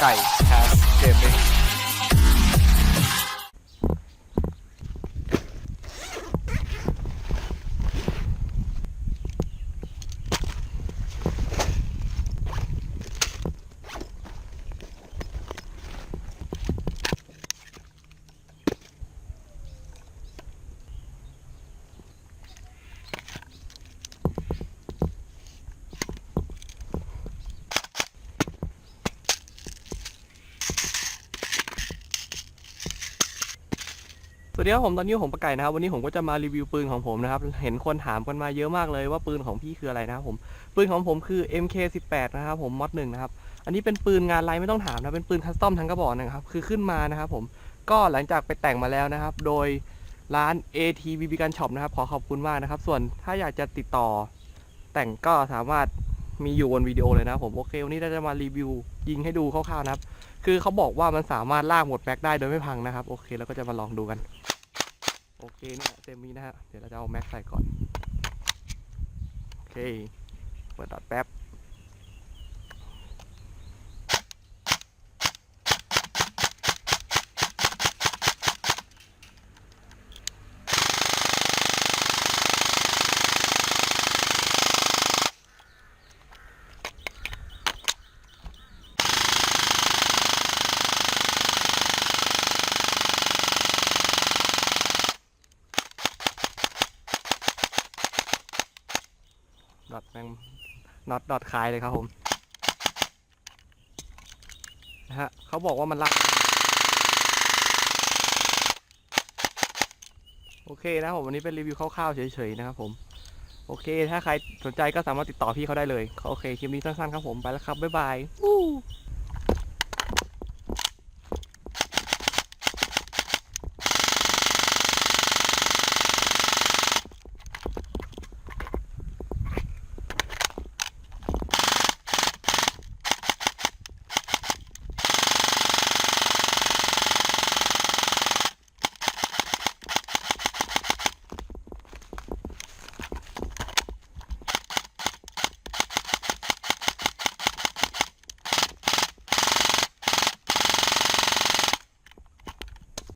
ไก่แคสเกมมิ่ง ส วัสดีครับผมตอนนี้ผมประไก่นะครับวันนี้ผมก็จะมารีวิวปืนของผมนะครับเห็นคนถามกันมาเยอะมากเลยว่าปืนของพี่คืออะไรนะครับผมปืนของผมคือ MK18 นะครับผมมอดหนึ่งนะครับอันนี้เป็นปืนงานไรไม่ต้องถามนะเป็นปืนคัสตอมทั้งกระบอกนะครับคือขึ้นมานะครับผมก็หลังจากไปแต่งมาแล้วนะครับ โดยร้าน AT BB Gun Shop นะครับขอขอบคุณมากนะครับ ส่วนถ้าอยากจะติดต่อ แต่งก็สามารถมีอยู่บนวิดีโอเลยนะผมโอเควันนี้เราจะมารีวิวยิงให้ดูคร่าวๆนะครับ คือเขาบอกว่ามันสามารถลากหมดแม็กได้โดยไม่พังนะครับ โอเค แล้วก็จะมาลองดูกัน โอเคเนี่ยเต็มีนะฮะ เดี๋ยวเราจะเอาแม็กใส่ก่อน โอเค เปิดดอดแป๊บ ดอทแม่งน็อตดอทคายเลยครับผมนะฮะเขาบอกว่ามันรักโอเคนะผมวันนี้เป็นรีวิวคร่าวๆเฉยๆนะครับผม โอเค ถ้าใครสนใจก็สามารถติดต่อพี่เขาได้เลยโอเคคลิปนี้สั้นๆครับผมไปแล้วครับ บ๊ายบาย